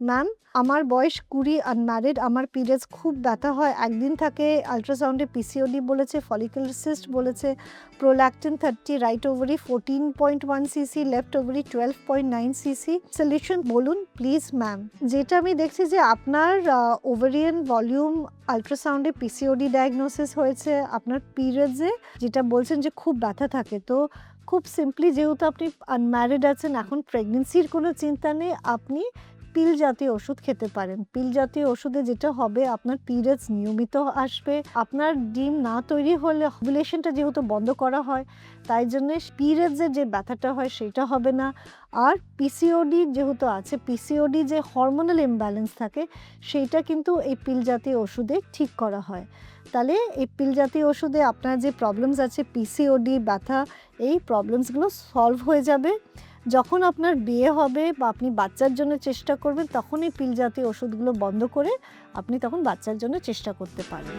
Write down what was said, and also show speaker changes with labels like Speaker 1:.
Speaker 1: Ma'am, আমার বয়স কুড়ি আনম্যারিড আমার পিরিয়ডস খুব ব্যথা হয়। একদিন থাকে আলট্রাসাউন্ডে পিসিওডি বলেছে ফলিকুল সিস্ট বলেছে prolactin thirty right ovary fourteen point one CC left ovary twelve point nine CC solution বলুন প্লিজ ম্যাম যেটা আমি দেখছি যে আপনার ওভারিয়ান ভলিউম আলট্রাসাউন্ডে পিসিওডি ডায়াগনোসিস হয়েছে, আপনার পিরিয়ডসে যেটা বলছেন যে খুব ব্যথা থাকে। তো খুব সিম্পলি যেহেতু আপনি আনম্যারিড আছেন, এখন প্রেগনেন্সির কোনো চিন্তা নেই, আপনি পিল জাতীয় ওষুধ খেতে পারেন। পিল জাতীয় ওষুধে যেটা হবে, আপনার পিরিয়ডস নিয়মিত আসবে। আপনার ডিম না তৈরি হলে অভুলেশনটা যেহেতু বন্ধ করা হয়, তাই জন্য পিরিয়ডসের যে ব্যথাটা হয়, সেটা হবে না। আর পিসিওডি যেহেতু আছে পিসিওডি যে হরমোনাল ইমব্যালেন্স থাকে, সেইটা কিন্তু এই পিল জাতীয় ওষুধে ঠিক করা হয়। তাহলে এই পিল জাতীয় ওষুধে আপনার যে প্রবলেমস আছে পিসিওডি ব্যথা, এই প্রবলেমসগুলো সলভ হয়ে যাবে। যখন আপনার বিয়ে হবে বা আপনি বাচ্চার জন্য চেষ্টা করবেন তখন এই পিল জাতীয় ওষুধগুলো বন্ধ করে আপনি তখন বাচ্চার জন্য চেষ্টা করতে পারেন।